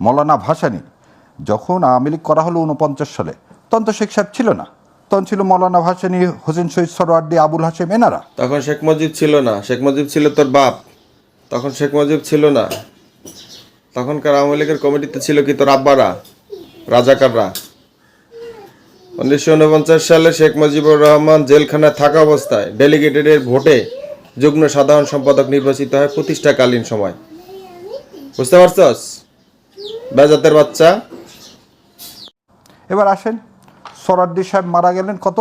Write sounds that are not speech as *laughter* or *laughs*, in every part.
মৌলানা ভাসানী, যখন আওয়ামী লীগ করা হলো উনপঞ্চাশ সালে, তখন তো শেখ সাহেব ছিল না। তখন ছিল মৌলানা ভাসানী হোসেন শহীদ সরওয়ার্দি আবুল হাসেম এনারা। তখন শেখ মুজিব ছিল না। শেখ মুজিব ছিল তোর বাপ। তখন শেখ মুজিব ছিল না। তখনকার আওয়ামী লীগের কমিটিতে ছিল কি তোর আব্বারা? রাজাকাররা। উনিশশো উনপঞ্চাশ সালে শেখ মুজিবুর রহমান জেলখানায় থাকা অবস্থায় ডেলিগেটেডের ভোটে যুগ্ম সাধারণ সম্পাদক নির্বাচিত হয় প্রতিষ্ঠাকালীন সময়। বুঝতে পারছস? বেজাতের বাচ্চা। এবার আসেন সরাদ্দি সাহেব মারা গেলেন কত?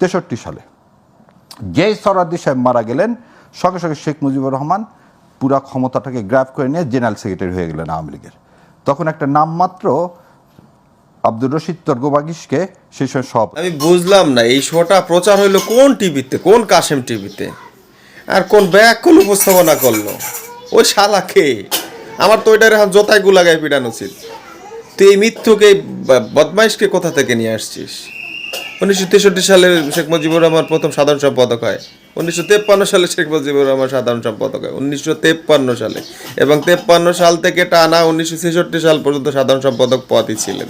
তেষট্টি সালে। যেই সরাদ্দি সাহেব মারা গেলেন সঙ্গে সঙ্গে শেখ মুজিবুর রহমান পুরা ক্ষমতাটাকে গ্র্যাব করে নিয়ে জেনারেল সেক্রেটারি হয়ে গেলেন আওয়ামী লীগের। তখন একটা নামমাত্র আব্দুর রশিদ তর্গবাগিসকে সেই সময় সব আমি বুঝলাম না এই শোটা প্রচার হইল কোন টিভিতে কোন কাশেম টিভিতে? আর কোন ব্যাক কোন উপস্থাপনা করল? ওই শালাকে আমার তো ওইটার এখন জোতায় গুলাগায় পিটানো উচিত তুই এই মৃত্যুকে বদমাইশকে কোথা থেকে নিয়ে আসছিস? উনিশশো তেষট্টি সালে শেখ মুজিবুর রহমান প্রথম সাধারণ সম্পাদক হয়। উনিশশো তেপ্পান্ন সালে শেখ মুজিবুর রহমান সাধারণ সম্পাদক হয়। উনিশশো তেপ্পান্ন সালে। এবং তেপ্পান্ন সাল থেকে টানা উনিশশো ছেষট্টি সাল পর্যন্ত সাধারণ সম্পাদক পদই ছিলেন।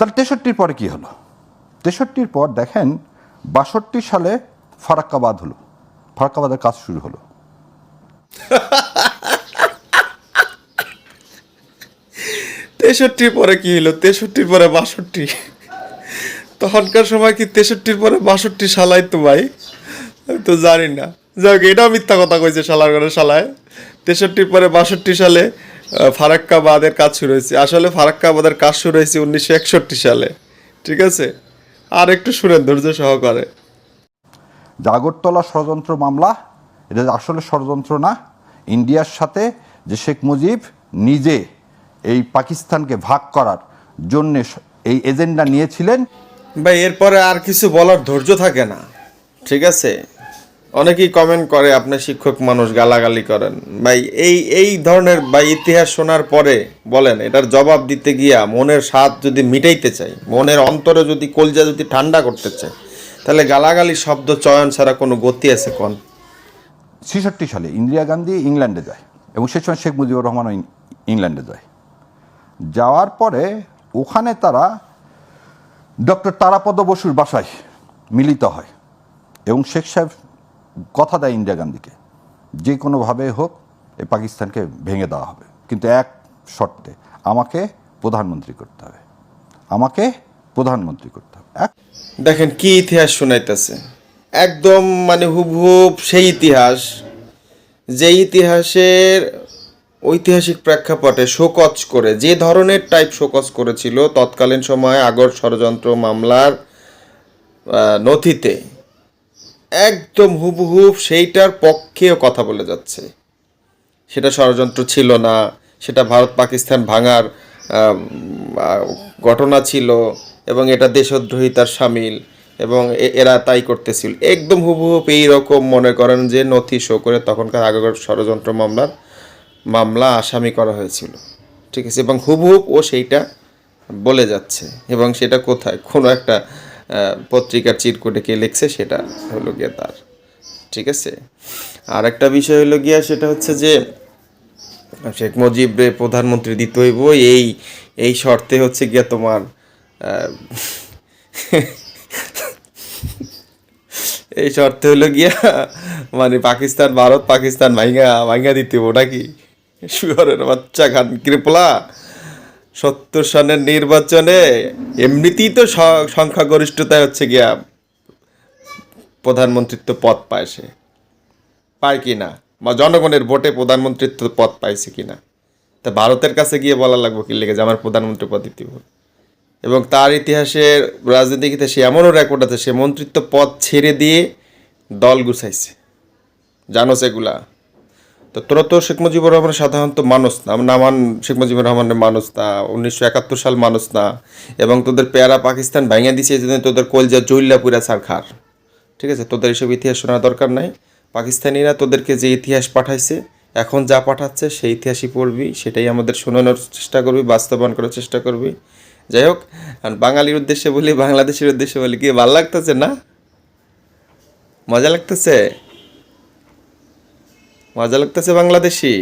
তার তেষট্টির পরে কি হলো? তেষট্টির পর দেখেন বাষট্টি সালে ফারাক্কাবাদ হলো। ফারাক্কাবাদের কাজ শুরু হলো। *laughs* তেষট্টির পরে কি হলো তেষট্টির পরে বাষট্টি। তখনকার সময় কি তেষট্টির পরে বাষট্টি সালাই তো ভাই? আমি তো জানি না। যাক এটাও মিথ্যা কথা কইছে সালার ঘরে সালায় তেষট্টির পরে বাষট্টি সালে ফারাক্কাবাদের কাজ শুরু হয়েছে। আসলে ফারাক্কাবাদের কাজ শুরু হয়েছে উনিশশো একষট্টি সালে। ঠিক আছে? আর একটু শুনেন, ধৈর্য সহকারে। জাগরতলা ষড়যন্ত্র মামলা, এটা আসলে ষড়যন্ত্র না। ইন্ডিয়ার সাথে যে শেখ মুজিব নিজে এই পাকিস্তানকে ভাগ করার জন্যে এই এজেন্ডা নিয়েছিলেন। ভাই এরপরে আর কিছু বলার ধৈর্য থাকে না। ঠিক আছে? অনেকেই কমেন্ট করে আপনার শিক্ষক মানুষ গালাগালি করেন। ভাই এই এই ধরনের বা ইতিহাস শোনার পরে বলেন এটার জবাব দিতে গিয়া মনের স্বাদ যদি মিটাইতে চাই মনের অন্তরে যদি কলজা যদি ঠান্ডা করতে চাই তাহলে গালাগালি শব্দ চয়ন ছাড়া কোনো গতি আছে কোন? ছেষট্টি সালে ইন্দিরা গান্ধী ইংল্যান্ডে যায় এবং সে সময় শেখ মুজিবুর রহমানও ইংল্যান্ডে যায়। যাওয়ার পরে ওখানে তারা ডক্টর তারাপদ বসুর বাসায় মিলিত হয় এবং শেখ সাহেব কথা দেয় ইন্দিরা গান্ধীকে, যে কোনোভাবে হোক এ পাকিস্তানকে ভেঙে দেওয়া হবে। কিন্তু এক শর্তে, আমাকে প্রধানমন্ত্রী করতে হবে। আমাকে প্রধানমন্ত্রী করতে হবে। দেখেন কি ইতিহাস শোনাইতেছে। একদম মানে হুবহুব সেই ইতিহাস, যে ইতিহাসের ঐতিহাসিক প্রেক্ষাপটে শোকজ করে, যে ধরনের টাইপ শোকজ করেছিল, তৎকালীন সময়ে আগর ষড়যন্ত্র মামলার নথিতে একদম হুবহুব সেইটার পক্ষেও কথা বলে যাচ্ছে। সেটা ষড়যন্ত্র ছিল না, সেটা ভারত পাকিস্তান ভাঙার ঘটনা ছিল এবং এটা দেশদ্রোহিতার সামিল এবং এরা তাই করতেছিল। একদম হুবহুব এই রকম মনে করেন যে নথি শো করে তখনকার আগের ষড়যন্ত্র মামলার মামলা আসামি করা হয়েছিল। ঠিক আছে? এবং হুবহুব ও সেইটা বলে যাচ্ছে। এবং সেটা কোথায়? কোনো একটা পত্রিকার চিরকুটে কে লিখছে সেটা হলো গিয়ে তার। ঠিক আছে? আর একটা বিষয় হলো গিয়া সেটা হচ্ছে যে, শেখ মুজিব প্রধানমন্ত্রী দিতে হইব, এই এই শর্তে হচ্ছে গিয়া তোমার *laughs* এই শর্তে হলো গিয়া মানে পাকিস্তান, ভারত পাকিস্তান ভাইঙ্গা ভাইঙ্গা দিতে হইব নাকি? শুয়ারের বাচ্চা খান কৃপলা সত্তর সনের নির্বাচনে এমনিতেই তো সংখ্যাগরিষ্ঠতায় হচ্ছে গিয়া প্রধানমন্ত্রিত্ব পদ পায় সে। পায় কি না? বা জনগণের ভোটে প্রধানমন্ত্রিত্ব পদ পাইছে কি না? তা ভারতের কাছে গিয়ে বলা লাগবে কি লেগে যে আমার প্রধানমন্ত্রী পদ দিতে হবে। এবং তার ইতিহাসের রাজনৈতিক ইতিহাসে এমনও রেকর্ড আছে, সে মন্ত্রিত্ব পদ ছেড়ে দিয়ে দল গুছাইছে। জানো সেগুলা? তো তোরা তো শেখ মুজিবুর রহমানের সাধারণত মানুষ না। না মান শেখ মুজিবুর রহমানের মানুষ না, উনিশশো একাত্তর সাল মানুষ না। এবং তোদের পেয়ারা পাকিস্তান ভাঙিয়ে দিছে এই তোদের কলজা জৈল্লা পুরা সার খার ঠিক আছে? তোদের এসব ইতিহাস শোনার দরকার নাই। পাকিস্তানিরা তোদেরকে যে ইতিহাস পাঠাইছে, এখন যা পাঠাচ্ছে সেই ইতিহাসই পড়বি, সেটাই আমাদের শোনানোর চেষ্টা করবি, বাস্তবায়ন করার চেষ্টা করবি। যাই হোক, আর বাঙালির উদ্দেশ্যে বলি, বাংলাদেশের উদ্দেশ্যে বলি, কি ভালো লাগতেছে না? মজা লাগতেছে? মজা লাগতেছে বাংলাদেশি।